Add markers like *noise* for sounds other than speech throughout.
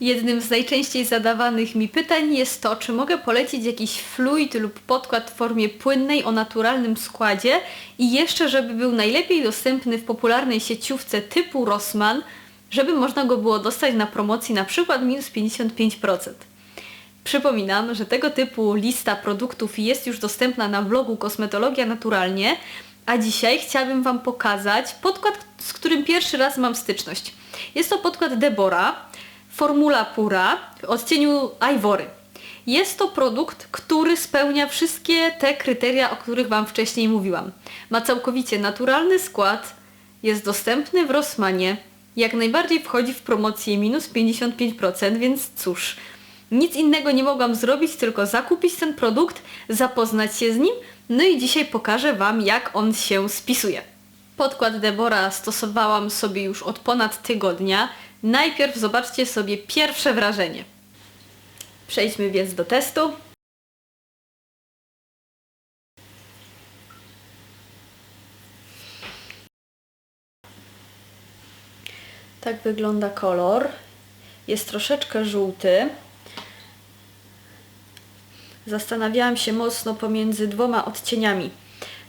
Jednym z najczęściej zadawanych mi pytań jest to, czy mogę polecić jakiś fluid lub podkład w formie płynnej o naturalnym składzie i jeszcze, żeby był najlepiej dostępny w popularnej sieciówce typu Rossmann, żeby można go było dostać na promocji na przykład minus 55%. Przypominam, że tego typu lista produktów jest już dostępna na blogu Kosmetologia Naturalnie, a dzisiaj chciałabym Wam pokazać podkład, z którym pierwszy raz mam styczność. Jest to podkład Debora, Formula Pura w odcieniu Ivory. Jest to produkt, który spełnia wszystkie te kryteria, o których Wam wcześniej mówiłam. Ma całkowicie naturalny skład, jest dostępny w Rossmanie, jak najbardziej wchodzi w promocję minus 55%, więc cóż, nic innego nie mogłam zrobić, tylko zakupić ten produkt, zapoznać się z nim, no i dzisiaj pokażę Wam, jak on się spisuje. Podkład Debora stosowałam sobie już od ponad tygodnia. Najpierw zobaczcie sobie pierwsze wrażenie. Przejdźmy więc do testu. Tak wygląda kolor. Jest troszeczkę żółty. Zastanawiałam się mocno pomiędzy dwoma odcieniami.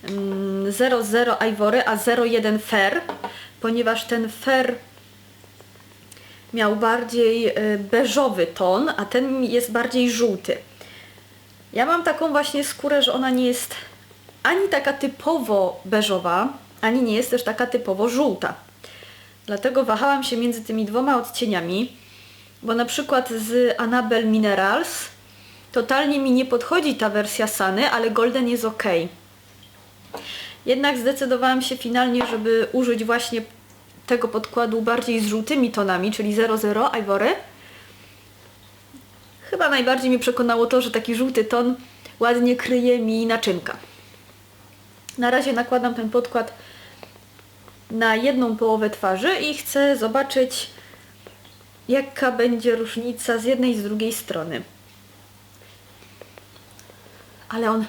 Mm, 00 Ivory, a 01 Fair, ponieważ ten Fair miał bardziej y, beżowy ton, a ten jest bardziej żółty. Ja mam taką właśnie skórę, że ona nie jest ani taka typowo beżowa, ani nie jest też taka typowo żółta. Dlatego wahałam się między tymi dwoma odcieniami, bo na przykład z Annabelle Minerals totalnie mi nie podchodzi ta wersja Sany, ale Golden jest ok. Jednak zdecydowałam się finalnie, żeby użyć właśnie tego podkładu bardziej z żółtymi tonami, czyli 00 Ivory. Chyba najbardziej mnie przekonało to, że taki żółty ton ładnie kryje mi naczynka. Na razie nakładam ten podkład na jedną połowę twarzy i chcę zobaczyć jaka będzie różnica z jednej i z drugiej strony. Ale on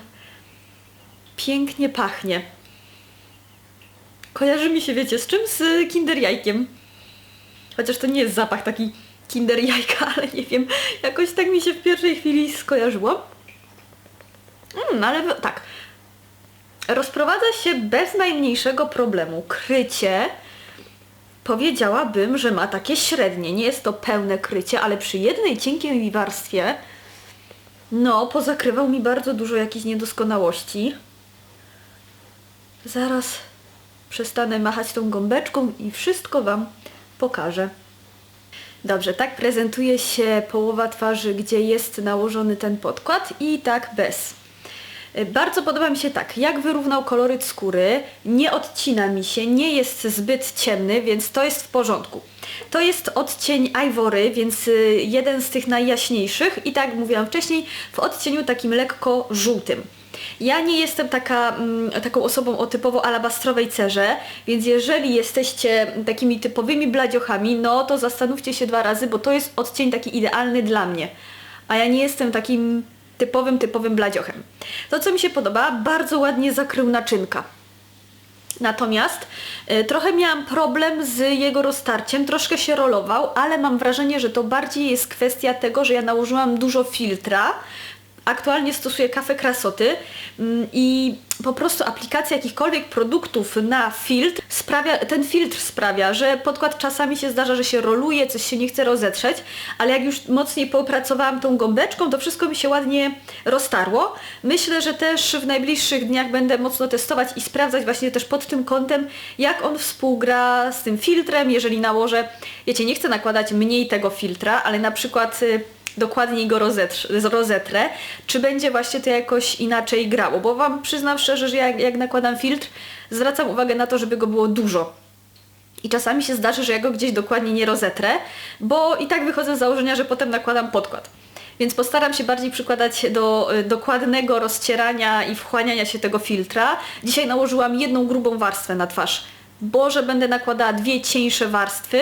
pięknie pachnie. Kojarzy mi się, wiecie, z czym? Z Kinder Jajkiem. Chociaż to nie jest zapach taki Kinder Jajka, *laughs* ale nie wiem, jakoś tak mi się w pierwszej chwili skojarzyło. Mm, ale tak, rozprowadza się bez najmniejszego problemu. Krycie powiedziałabym, że ma takie średnie. Nie jest to pełne krycie, ale przy jednej cienkiej warstwie no, pozakrywał mi bardzo dużo jakichś niedoskonałości. Zaraz przestanę machać tą gąbeczką i wszystko Wam pokażę. Dobrze, tak prezentuje się połowa twarzy, gdzie jest nałożony ten podkład i tak bez. Bardzo podoba mi się tak, jak wyrównał koloryt skóry, nie odcina mi się, nie jest zbyt ciemny, więc to jest w porządku. To jest odcień Ivory, więc y, jeden z tych najjaśniejszych i tak jak mówiłam wcześniej, w odcieniu takim lekko żółtym. Ja nie jestem taka, mm, taką osobą o typowo alabastrowej cerze, więc jeżeli jesteście takimi typowymi bladziochami, no to zastanówcie się dwa razy, bo to jest odcień taki idealny dla mnie. A ja nie jestem takim typowym, typowym bladziochem. To, co mi się podoba, bardzo ładnie zakrył naczynka. Natomiast y, trochę miałam problem z jego roztarciem, troszkę się rolował, ale mam wrażenie, że to bardziej jest kwestia tego, że ja nałożyłam dużo filtra, aktualnie stosuję kafę krasoty mm, i po prostu aplikacja jakichkolwiek produktów na filtr sprawia, ten filtr sprawia, że podkład czasami się zdarza, że się roluje, coś się nie chce rozetrzeć, ale jak już mocniej popracowałam tą gąbeczką, to wszystko mi się ładnie roztarło. Myślę, że też w najbliższych dniach będę mocno testować i sprawdzać właśnie też pod tym kątem, jak on współgra z tym filtrem, jeżeli nałożę, wiecie, nie chcę nakładać mniej tego filtra, ale na przykład y, dokładniej go rozetrę, czy będzie właśnie to jakoś inaczej grało, bo Wam przyznam szczerze, że jak, nakładam filtr, zwracam uwagę na to, żeby go było dużo. I czasami się zdarzy, że ja go gdzieś dokładnie nie rozetrę, bo i tak wychodzę z założenia, że potem nakładam podkład. Więc postaram się bardziej przykładać do y, dokładnego rozcierania i wchłaniania się tego filtra. Dzisiaj nałożyłam jedną grubą warstwę na twarz bo że będę nakładała dwie cieńsze warstwy,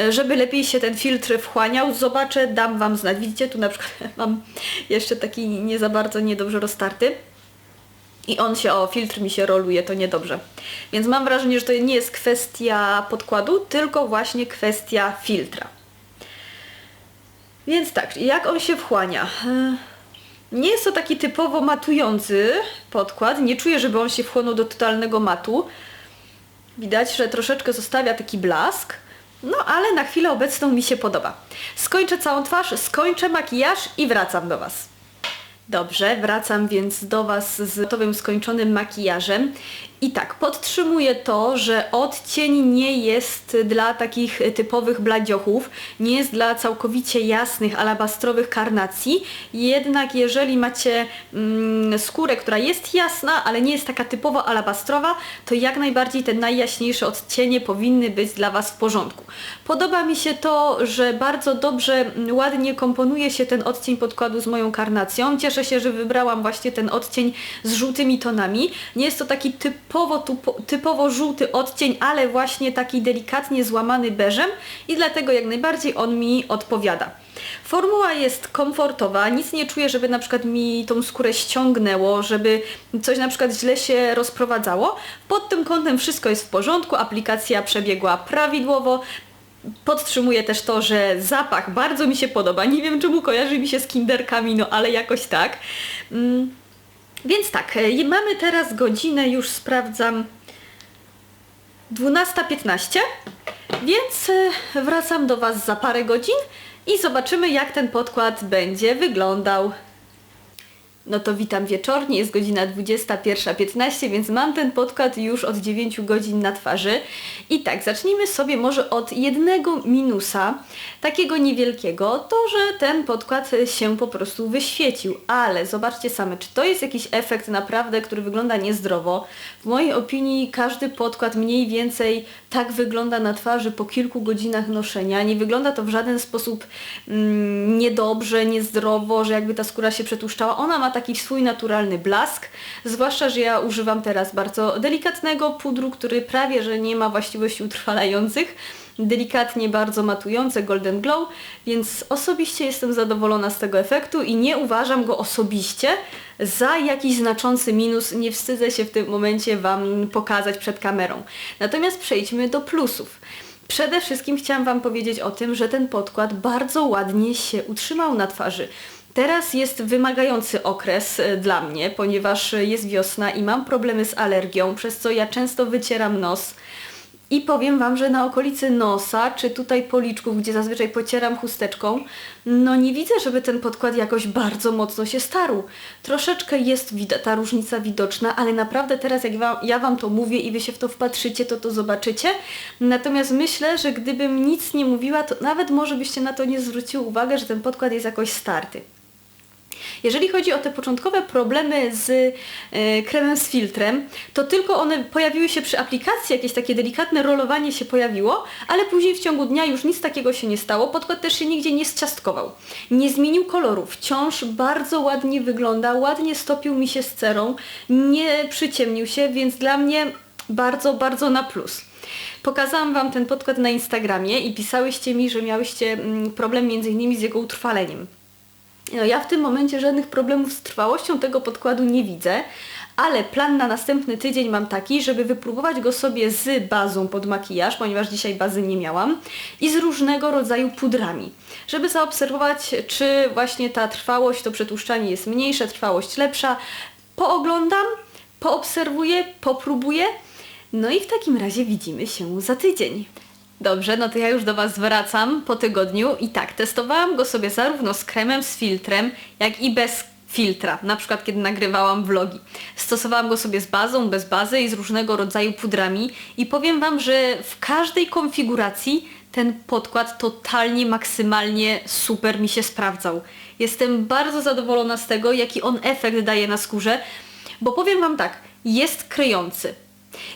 e, żeby lepiej się ten filtr wchłaniał. Zobaczę, dam Wam znać. Widzicie, tu na przykład *laughs* mam jeszcze taki nie za bardzo niedobrze roztarty. I on się, o, filtr mi się roluje, to niedobrze. Więc mam wrażenie, że to nie jest kwestia podkładu, tylko właśnie kwestia filtra. Więc tak, jak on się wchłania? E, Nie jest to taki typowo matujący podkład. Nie czuję, żeby on się wchłonął do totalnego matu. Widać, że troszeczkę zostawia taki blask. No ale na chwilę obecną mi się podoba. Skończę całą twarz, skończę makijaż i wracam do Was. Dobrze, wracam więc do Was z gotowym, skończonym makijażem. I tak, podtrzymuję to, że odcień nie jest dla takich typowych bladziochów, nie jest dla całkowicie jasnych, alabastrowych karnacji. Jednak jeżeli macie mm, skórę, która jest jasna, ale nie jest taka typowo alabastrowa, to jak najbardziej te najjaśniejsze odcienie powinny być dla Was w porządku. Podoba mi się to, że bardzo dobrze, mm, ładnie komponuje się ten odcień podkładu z moją karnacją. Cieszę się, że wybrałam właśnie ten odcień z żółtymi tonami. Nie jest to taki typowo, typowo żółty odcień, ale właśnie taki delikatnie złamany beżem i dlatego jak najbardziej on mi odpowiada. Formuła jest komfortowa, nic nie czuję, żeby na przykład mi tą skórę ściągnęło, żeby coś na przykład źle się rozprowadzało. Pod tym kątem wszystko jest w porządku, aplikacja przebiegła prawidłowo. Podtrzymuję też to, że zapach bardzo mi się podoba. Nie wiem czemu kojarzy mi się z kinderkami, no ale jakoś tak. Mm. Więc tak, e, mamy teraz godzinę, już sprawdzam, 12.15, więc e, wracam do Was za parę godzin i zobaczymy jak ten podkład będzie wyglądał. No to witam wieczornie, jest godzina 21.15, więc mam ten podkład już od 9 godzin na twarzy. I tak, zacznijmy sobie może od jednego minusa, takiego niewielkiego, to że ten podkład się po prostu wyświecił. Ale zobaczcie same, czy to jest jakiś efekt naprawdę, który wygląda niezdrowo. W mojej opinii każdy podkład mniej więcej tak wygląda na twarzy po kilku godzinach noszenia. Nie wygląda to w żaden sposób mm, niedobrze, niezdrowo, że jakby ta skóra się przetłuszczała. Ona ma taki swój naturalny blask, zwłaszcza, że ja używam teraz bardzo delikatnego pudru, który prawie, że nie ma właściwości utrwalających, delikatnie bardzo matujące Golden Glow, więc osobiście jestem zadowolona z tego efektu i nie uważam go osobiście za jakiś znaczący minus. Nie wstydzę się w tym momencie Wam pokazać przed kamerą. Natomiast przejdźmy do plusów. Przede wszystkim chciałam Wam powiedzieć o tym, że ten podkład bardzo ładnie się utrzymał na twarzy. Teraz jest wymagający okres e, dla mnie, ponieważ jest wiosna i mam problemy z alergią, przez co ja często wycieram nos. I powiem Wam, że na okolicy nosa, czy tutaj policzków, gdzie zazwyczaj pocieram chusteczką, no nie widzę, żeby ten podkład jakoś bardzo mocno się starł. Troszeczkę jest ta różnica widoczna, ale naprawdę teraz jak wam, ja Wam to mówię i Wy się w to wpatrzycie, to to zobaczycie. Natomiast myślę, że gdybym nic nie mówiła, to nawet może byście na to nie zwróciły uwagę, że ten podkład jest jakoś starty. Jeżeli chodzi o te początkowe problemy z e, kremem z filtrem, to tylko one pojawiły się przy aplikacji, jakieś takie delikatne rolowanie się pojawiło, ale później w ciągu dnia już nic takiego się nie stało. Podkład też się nigdzie nie zciastkował. Nie zmienił koloru, wciąż bardzo ładnie wygląda, ładnie stopił mi się z cerą, nie przyciemnił się, więc dla mnie bardzo, bardzo na plus. Pokazałam Wam ten podkład na Instagramie i pisałyście mi, że miałyście mm, problem innymi z jego utrwaleniem. No ja w tym momencie żadnych problemów z trwałością tego podkładu nie widzę, ale plan na następny tydzień mam taki, żeby wypróbować go sobie z bazą pod makijaż, ponieważ dzisiaj bazy nie miałam, i z różnego rodzaju pudrami, żeby zaobserwować, czy właśnie ta trwałość, to przetłuszczanie jest mniejsze, trwałość lepsza. Pooglądam, poobserwuję, popróbuję, no i w takim razie widzimy się za tydzień. Dobrze, no to ja już do Was wracam po tygodniu. I tak, testowałam go sobie zarówno z kremem, z filtrem, jak i bez filtra, na przykład kiedy nagrywałam vlogi. Stosowałam go sobie z bazą, bez bazy i z różnego rodzaju pudrami. I powiem Wam, że w każdej konfiguracji ten podkład totalnie, maksymalnie super mi się sprawdzał. Jestem bardzo zadowolona z tego, jaki on efekt daje na skórze, bo powiem Wam tak, jest kryjący,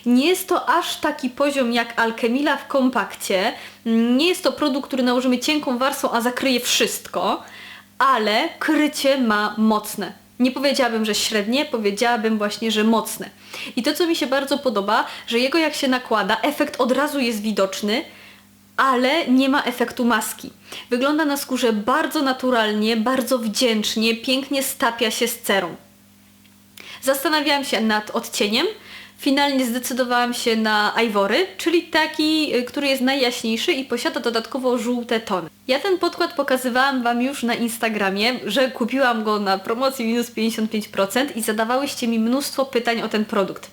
nie jest to aż taki poziom jak Alchemila w kompakcie. Nie jest to produkt, który nałożymy cienką warstwą, a zakryje wszystko, ale krycie ma mocne. Nie powiedziałabym, że średnie, powiedziałabym właśnie, że mocne. I to, co mi się bardzo podoba, że jego jak się nakłada, efekt od razu jest widoczny, ale nie ma efektu maski. Wygląda na skórze bardzo naturalnie, bardzo wdzięcznie, pięknie stapia się z cerą. Zastanawiałam się nad odcieniem, Finalnie zdecydowałam się na Ivory, czyli taki, y, który jest najjaśniejszy i posiada dodatkowo żółte tony. Ja ten podkład pokazywałam Wam już na Instagramie, że kupiłam go na promocji minus 55% i zadawałyście mi mnóstwo pytań o ten produkt.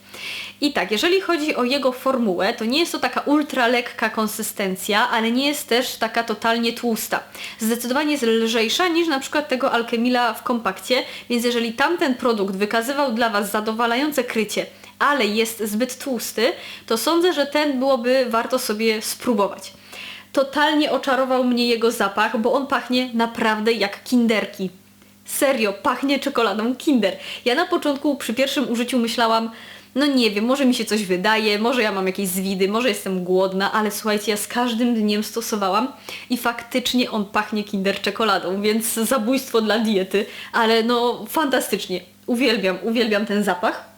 I tak, jeżeli chodzi o jego formułę, to nie jest to taka ultra lekka konsystencja, ale nie jest też taka totalnie tłusta. Zdecydowanie jest lżejsza niż na przykład tego Alchemila w kompakcie, więc jeżeli tamten produkt wykazywał dla Was zadowalające krycie, ale jest zbyt tłusty, to sądzę, że ten byłoby warto sobie spróbować. Totalnie oczarował mnie jego zapach, bo on pachnie naprawdę jak kinderki. Serio, pachnie czekoladą Kinder. Ja na początku przy pierwszym użyciu myślałam, no nie wiem, może mi się coś wydaje, może ja mam jakieś zwidy, może jestem głodna, ale słuchajcie, ja z każdym dniem stosowałam i faktycznie on pachnie Kinder czekoladą, więc zabójstwo dla diety, ale no fantastycznie. Uwielbiam, uwielbiam ten zapach.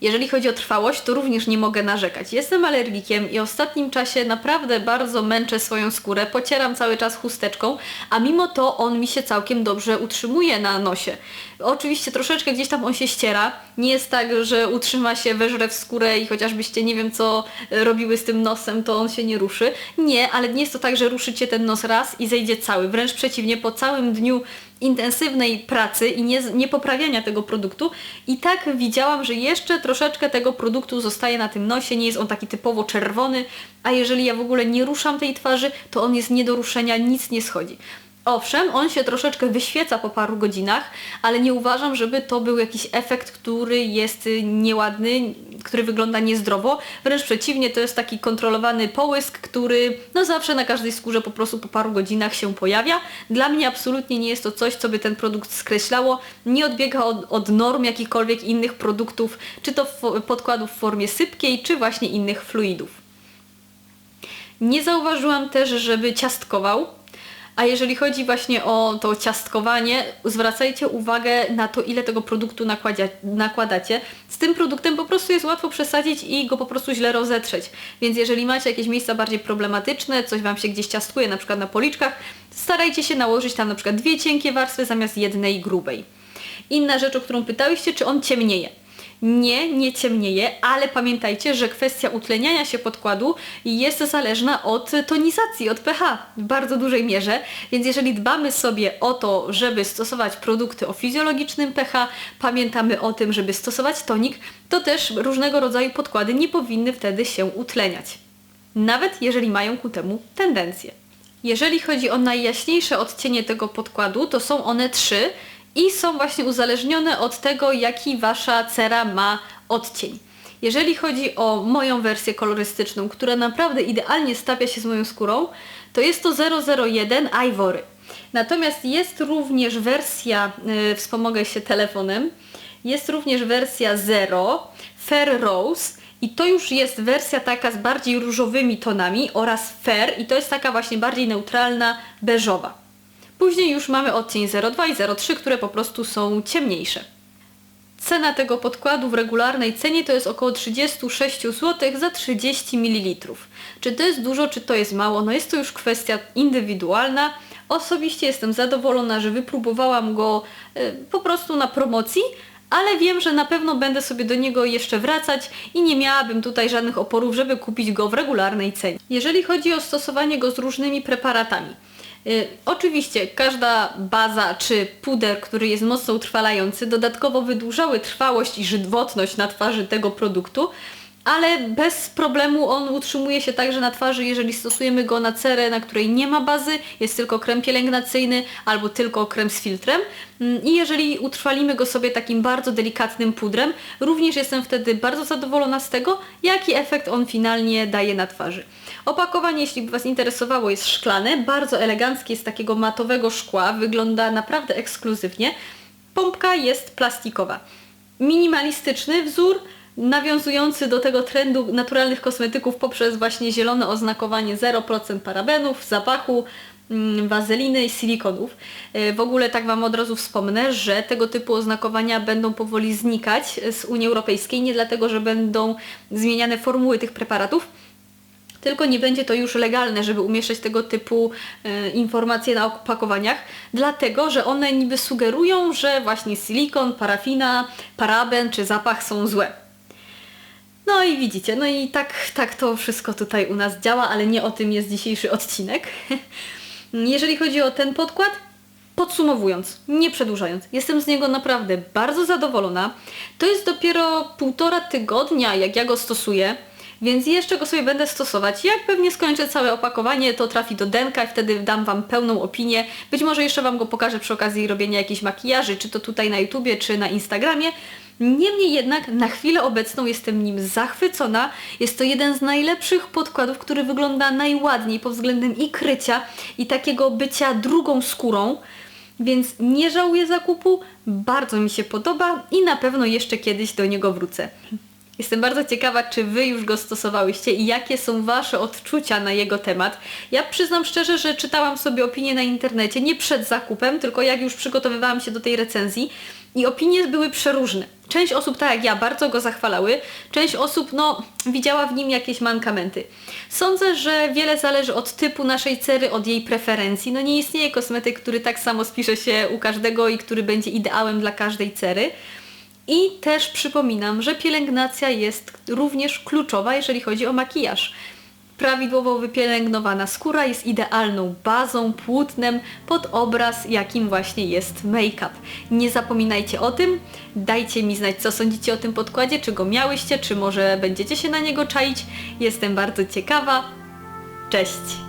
Jeżeli chodzi o trwałość, to również nie mogę narzekać. Jestem alergikiem i ostatnim czasie naprawdę bardzo męczę swoją skórę, pocieram cały czas chusteczką, a mimo to on mi się całkiem dobrze utrzymuje na nosie. Oczywiście troszeczkę gdzieś tam on się ściera. Nie jest tak, że utrzyma się, weżre w skórę i chociażbyście nie wiem co robiły z tym nosem, to on się nie ruszy. Nie, ale nie jest to tak, że ruszycie ten nos raz i zejdzie cały. Wręcz przeciwnie, po całym dniu intensywnej pracy i nie, nie poprawiania tego produktu i tak widziałam, że jeszcze troszeczkę tego produktu zostaje na tym nosie, nie jest on taki typowo czerwony, a jeżeli ja w ogóle nie ruszam tej twarzy, to on jest nie do ruszenia, nic nie schodzi. Owszem, on się troszeczkę wyświeca po paru godzinach, ale nie uważam, żeby to był jakiś efekt, który jest nieładny, który wygląda niezdrowo. Wręcz przeciwnie, to jest taki kontrolowany połysk, który no zawsze na każdej skórze po prostu po paru godzinach się pojawia. Dla mnie absolutnie nie jest to coś, co by ten produkt skreślało. Nie odbiega od, od norm jakichkolwiek innych produktów, czy to podkładów w formie sypkiej, czy właśnie innych fluidów. Nie zauważyłam też, żeby ciastkował. A jeżeli chodzi właśnie o to ciastkowanie, zwracajcie uwagę na to, ile tego produktu nakładacie. Z tym produktem po prostu jest łatwo przesadzić i go po prostu źle rozetrzeć. Więc jeżeli macie jakieś miejsca bardziej problematyczne, coś Wam się gdzieś ciastkuje, na przykład na policzkach, starajcie się nałożyć tam na przykład dwie cienkie warstwy zamiast jednej grubej. Inna rzecz, o którą pytałyście, czy on ciemnieje. Nie, nie ciemnieje, ale pamiętajcie, że kwestia utleniania się podkładu jest zależna od tonizacji, od pH w bardzo dużej mierze, więc jeżeli dbamy sobie o to, żeby stosować produkty o fizjologicznym pH, pamiętamy o tym, żeby stosować tonik, to też różnego rodzaju podkłady nie powinny wtedy się utleniać. Nawet jeżeli mają ku temu tendencję. Jeżeli chodzi o najjaśniejsze odcienie tego podkładu, to są one trzy, i są właśnie uzależnione od tego, jaki Wasza cera ma odcień. Jeżeli chodzi o moją wersję kolorystyczną, która naprawdę idealnie stapia się z moją skórą, to jest to 001 Ivory. Natomiast jest również wersja, yy, wspomogę się telefonem, jest również wersja 0 Fair Rose i to już jest wersja taka z bardziej różowymi tonami oraz Fair i to jest taka właśnie bardziej neutralna, beżowa. Później już mamy odcień 02 i 03, które po prostu są ciemniejsze. Cena tego podkładu w regularnej cenie to jest około 36 zł za 30 ml. Czy to jest dużo, czy to jest mało? No jest to już kwestia indywidualna. Osobiście jestem zadowolona, że wypróbowałam go y, po prostu na promocji, ale wiem, że na pewno będę sobie do niego jeszcze wracać i nie miałabym tutaj żadnych oporów, żeby kupić go w regularnej cenie. Jeżeli chodzi o stosowanie go z różnymi preparatami, oczywiście każda baza czy puder, który jest mocno utrwalający, dodatkowo wydłużały trwałość i żywotność na twarzy tego produktu, ale bez problemu on utrzymuje się także na twarzy, jeżeli stosujemy go na cerę, na której nie ma bazy, jest tylko krem pielęgnacyjny albo tylko krem z filtrem. Mm, I jeżeli utrwalimy go sobie takim bardzo delikatnym pudrem, również jestem wtedy bardzo zadowolona z tego, jaki efekt on finalnie daje na twarzy. Opakowanie, jeśli by Was interesowało, jest szklane, bardzo eleganckie, z takiego matowego szkła, wygląda naprawdę ekskluzywnie. Pompka jest plastikowa. Minimalistyczny wzór, nawiązujący do tego trendu naturalnych kosmetyków poprzez właśnie zielone oznakowanie 0% parabenów, zapachu, mm, wazeliny i silikonów. E, w ogóle tak Wam od razu wspomnę, że tego typu oznakowania będą powoli znikać z Unii Europejskiej, nie dlatego, że będą zmieniane formuły tych preparatów, tylko nie będzie to już legalne, żeby umieszczać tego typu e, informacje na opakowaniach, dlatego, że one niby sugerują, że właśnie silikon, parafina, paraben czy zapach są złe. No i widzicie, no i tak, tak to wszystko tutaj u nas działa, ale nie o tym jest dzisiejszy odcinek. *laughs* Jeżeli chodzi o ten podkład, Podsumowując, nie przedłużając, jestem z niego naprawdę bardzo zadowolona. To jest dopiero półtora tygodnia, jak ja go stosuję, więc jeszcze go sobie będę stosować. Jak pewnie skończę całe opakowanie, to trafi do denka i wtedy dam Wam pełną opinię. Być może jeszcze Wam go pokażę przy okazji robienia jakichś makijaży, czy to tutaj na YouTubie, czy na Instagramie. Niemniej jednak na chwilę obecną jestem nim zachwycona. Jest to jeden z najlepszych podkładów, który wygląda najładniej pod względem i krycia, i takiego bycia drugą skórą. Więc nie żałuję zakupu, bardzo mi się podoba i na pewno jeszcze kiedyś do niego wrócę. Jestem bardzo ciekawa, czy Wy już go stosowałyście i jakie są Wasze odczucia na jego temat. Ja przyznam szczerze, że czytałam sobie opinie na internecie, nie przed zakupem, tylko jak już przygotowywałam się do tej recenzji i opinie były przeróżne. Część osób, tak jak ja, bardzo go zachwalały, część osób, no, widziała w nim jakieś mankamenty. Sądzę, że wiele zależy od typu naszej cery, od jej preferencji. No nie istnieje kosmetyk, który tak samo spisze się u każdego i który będzie ideałem dla każdej cery. I też przypominam, że pielęgnacja jest również kluczowa, jeżeli chodzi o makijaż. Prawidłowo wypielęgnowana skóra jest idealną bazą, płótnem pod obraz, jakim właśnie jest make-up. Nie zapominajcie o tym, dajcie mi znać, co sądzicie o tym podkładzie, czy go miałyście, czy może będziecie się na niego czaić. Jestem bardzo ciekawa. Cześć!